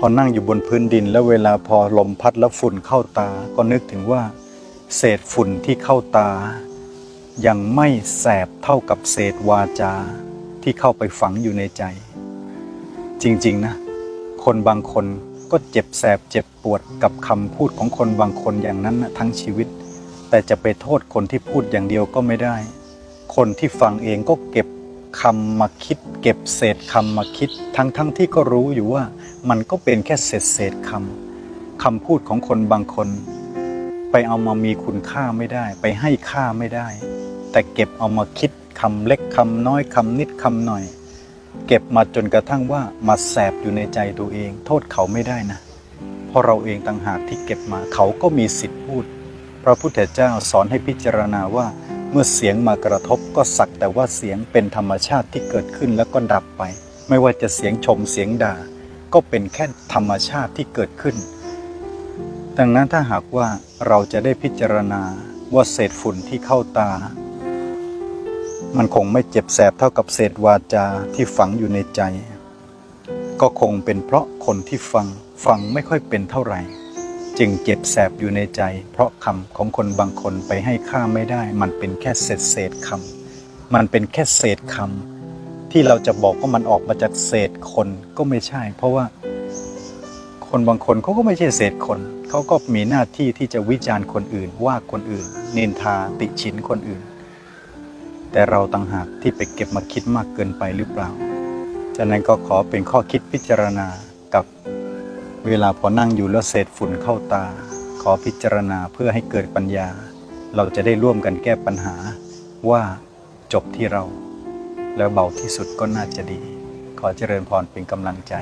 พอนั่งอยู่บนพื้นดิน แล้วเวลาพอลมพัดแล้วฝุ่นเข้าตา ก็นึกถึงว่า เศษฝุ่นที่เข้าตา ยังไม่แสบเท่ากับเศษวาจาที่เข้าไปฝังอยู่ในใจ จริงๆนะ คนบางคนก็เจ็บแสบเจ็บปวดกับคำพูดของคนบางคนอย่างนั้นนะทั้งชีวิต แต่จะไปโทษคนที่พูดอย่างเดียวก็ไม่ได้ คนที่ฟังเองก็เก็บคำมาคิด เก็บเศษคำมาคิด ทั้งทั้งที่ก็รู้อยู่ว่า มันก็เป็นแค่เศษเศษคำคำพูดของคนบางคน ไปเอามามีคุณค่าไม่ได้ ไปให้ค่าไม่ได้ แต่เก็บเอามาคิดคำเล็กคำน้อยคำนิดคำหน่อย เก็บมาจนกระทั่งว่ามาแสบอยู่ในใจตัวเอง โทษเขาไม่ได้นะเพราะเราเองต่างหากที่เก็บมาเขาก็มีสิทธิ์พูด พระพุทธเจ้าสอนให้พิจารณาว่าเมื่อเสียงมากระทบก็สักแต่ว่าเสียงเป็นธรรมชาติที่เกิดขึ้นแล้วก็ดับไป ไม่ว่าจะเสียงชมเสียงด่า ก็เป็นแค่ธรรมชาติที่เกิดขึ้น ดังนั้นถ้าหากว่าเราจะได้พิจารณาว่าเศษฝุ่นที่เข้าตา มันคงไม่เจ็บแสบเท่ากับเศษวาจาที่ฝังอยู่ในใจ ก็คงเป็นเพราะคนที่ฟังฟังไม่ค่อยเป็นเท่าไหร่ จึงเจ็บแสบอยู่ในใจ เพราะคำของคนบางคนไปให้ค่าไม่ได้ มันเป็นแค่เศษเศษคำมันเป็นแค่เศษคำ ที่เราจะบอกว่ามันออกมาจากเศษคนก็ไม่ใช่ เพราะว่าคนบางคนเขาก็ไม่ใช่เศษคน เขาก็มีหน้าที่ที่จะวิจารณ์คนอื่น ว่าคนอื่น นินทาติฉินคนอื่น แต่เราต่างหากที่ไปเก็บมาคิดมากเกินไปหรือเปล่าฉะนั้นก็ขอเป็นข้อคิดพิจารณากับเวลาพอนั่งอยู่แล้วเศษฝุ่นเข้าตา ขอพิจารณาเพื่อให้เกิดปัญญา เราจะได้ร่วมกันแก้ปัญหาว่าจบที่เรา แล้วเบาที่สุดก็น่าจะดี ขอเจริญพรเป็นกำลังใจ